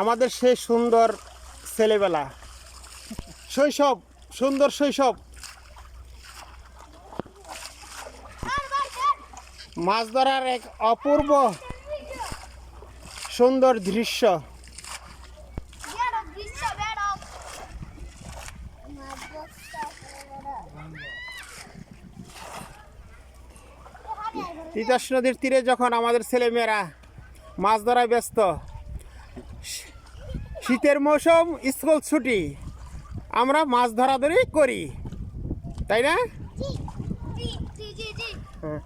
আমাদের সেই সুন্দর ছেলেবেলা। শৈশব সুন্দর শৈশব। মাছ ধরার এক অপূর্ব সুন্দর দৃশ্য। তিতাস নদীর তীরে যখন আমাদের ছেলেমেয়েরা মাছ ধরায় ব্যস্ত, শীতের মৌসুম, স্কুল ছুটি, আমরা মাছ ধরাধরি করি, তাই না হ্যাঁ।